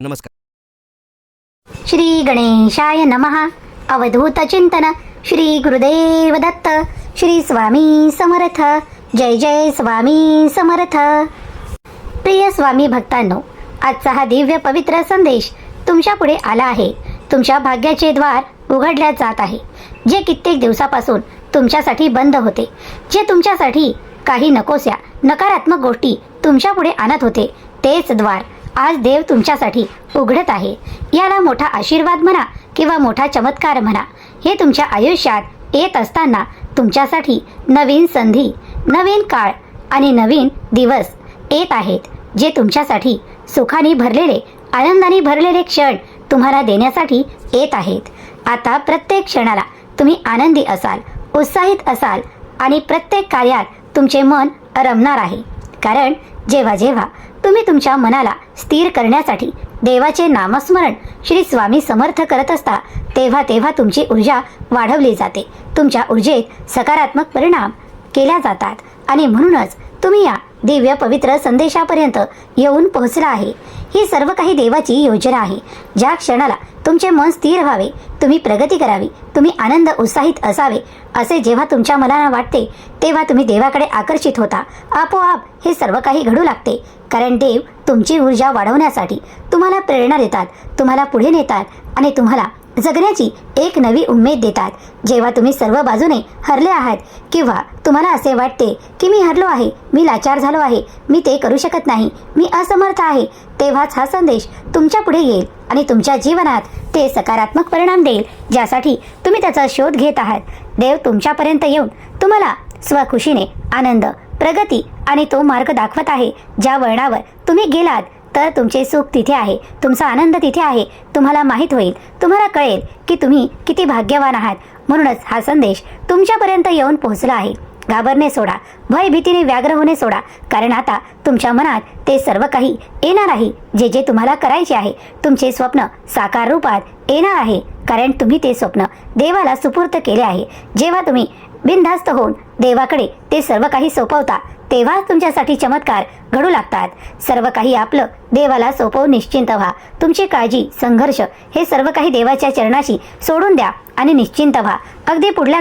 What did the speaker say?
नमस्कार. श्री गणेशाय नमः. अवधूत चिंतन. श्री गुरुदेव दत्त. श्री स्वामी समर्थ. जय जय स्वामी समर्थ. प्रिय स्वामी भक्तांनो आजचा हा दिव्य पवित्र संदेश तुमच्यापुढे आला आहे. तुमच्या भाग्याचे द्वार उघडल्या जात आहे. जे कित्येक दिवसापासून तुमच्यासाठी बंद होते. जे तुमच्यासाठी काही नकोस्या नकारात्मक गोष्टी तुमच्यापुढे आणत होते तेच द्वार आज देव तुमच्यासाठी उघडत आहे. याला मोठा आशीर्वाद म्हणा किंवा मोठा चमत्कार म्हणा हे तुमच्या आयुष्यात येत असताना तुमच्यासाठी नवीन संधी नवीन काळ आणि नवीन दिवस येत आहेत जे तुमच्यासाठी सुखाने भरलेले आनंदाने भरलेले क्षण तुम्हाला देण्यासाठी येत आहेत. आता प्रत्येक क्षणाला तुम्ही आनंदी असाल उत्साहित असाल आणि प्रत्येक कार्यात तुमचे मन रमणार आहे. कारण जेव्हा जेव्हा तुम्ही तुमच्या मनाला स्थिर करण्यासाठी देवाचे नामस्मरण श्री स्वामी समर्थ करत असता तेव्हा तेव्हा तुमची ऊर्जा वाढवली जाते. तुमच्या ऊर्जेत सकारात्मक परिणाम केल्या जातात. आणि म्हणूनच तुम्ही या दिव्य पवित्र संदेशापर्यंत येऊन पोहोचला आहे. ही सर्व काही देवाची योजना आहे. ज्या क्षणाला तुमचे मन स्थिर व्हावे तुम्ही प्रगती करावी तुम्ही आनंद उत्साहित असावे असे जेव्हा तुमच्या मनाला वाटते तेव्हा तुम्ही देवाकडे आकर्षित होता. आपोआप हे सर्व काही घडू लागते. कारण देव तुमची ऊर्जा वाढवण्यासाठी तुम्हाला प्रेरणा देतात तुम्हाला पुढे नेतात आणि तुम्हाला जगण्याची एक नवी उमेद देतात. जेव्हा तुम्ही सर्व बाजूने हरले आहात किंवा तुम्हाला असे वाटते की मी हरलो आहे मी लाचार झालो आहे मी ते करू शकत नाही मी असमर्थ आहे तेव्हाच हा संदेश तुमच्यापुढे येईल आणि तुमच्या जीवनात ते सकारात्मक परिणाम देईल ज्यासाठी तुम्ही त्याचा शोध घेत आहात. देव तुमच्यापर्यंत येऊन तुम्हाला स्वखुशीने आनंद प्रगती आणि तो मार्ग दाखवत आहे ज्या वळणावर तुम्ही गेलात तर तुमचे सुख तिथे आहे. तुमचा आनंद तिथे आहे. तुम्हाला माहीत होईल. तुम्हाला कळेल की तुम्ही किती भाग्यवान आहात. म्हणूनच हा संदेश तुमच्यापर्यंत येऊन पोहोचला आहे. घाबरणे सोडा. भय भीतीने व्याग्र होणे सोडा. कारण आता तुमच्या मनात ते सर्व काही येणार आहे. जे जे तुम्हाला करायचे आहे. तुमचे स्वप्न साकार रूपात येणार आहे. कारण तुम्ही ते स्वप्न देवाला सुपूर्त केले आहे. जेव्हा तुम्ही बिनधास्त होऊन देवाकडे ते सर्व काही सोपवता तेव्हा तुमच्यासाठी चमत्कार घडू लागतात. सर्व काही आपलं देवाला सोपवून निश्चिंत व्हा. तुमची काळजी संघर्ष हे सर्व काही देवाच्या चरणाशी सोडून द्या आणि निश्चिंत व्हा. अगदी पुढल्या